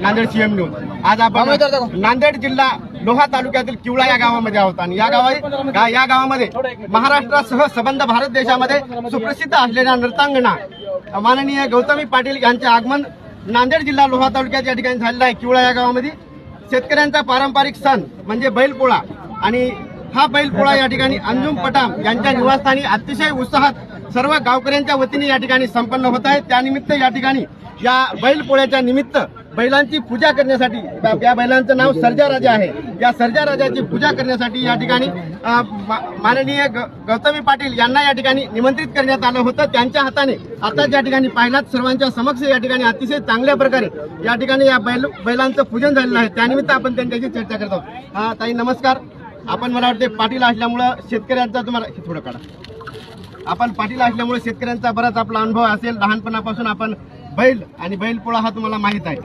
Nanded CM news आज आपण नांदेड जिल्हा लोहा तालुक्यातील किवळा या गावामध्ये आहोत आणि या गावा या गावामध्ये महाराष्ट्रासह संबंध भारत देशामध्ये सुप्रसिद्ध असलेल्या नृत्यांगना माननीय गौतमी पाटील यांचे आगमन नांदेड जिल्हा लोहा तालुक्यात या ठिकाणी झालेलं आहे. किवळा या गावामध्ये शेतकऱ्यांचा पारंपरिक सण म्हणजे बैलपोळा आणि हा बैलपोळा या ठिकाणी अंजुम पटाम यांच्या निवासस्थानी अतिशय उत्साहात सर्व गावकऱ्यांच्या वतीने या ठिकाणी संपन्न होत आहे. त्यानिमित्त या ठिकाणी या बैलपोळ्याच्या निमित्त बैलांची पूजा करण्यासाठी या- बैलांचं नाव सर्जा राजा आहे. या सर्जा राजाची पूजा करण्यासाठी या ठिकाणी मा- माननीय ग- गौतमी पाटील यांना या ठिकाणी निमंत्रित करण्यात आलं होतं. त्यांच्या हाताने आता या ठिकाणी पाहिलात सर्वांच्या समक्ष या ठिकाणी अतिशय चांगल्या प्रकारे या ठिकाणी या बैल बैलांचं पूजन झालेलं आहे. त्यानिमित्त आपण त्यांच्याशी चर्चा करत आहोत. हा ताई नमस्कार. आपण मला वाटते पाटील असल्यामुळं शेतकऱ्यांचा तुम्हाला थोडं काढा. आपण पाटील असल्यामुळे शेतकऱ्यांचा बराच आपला अनुभव असेल. लहानपणापासून आपण बैल आणि बैलपोळा हा तुम्हाला माहीत आहे.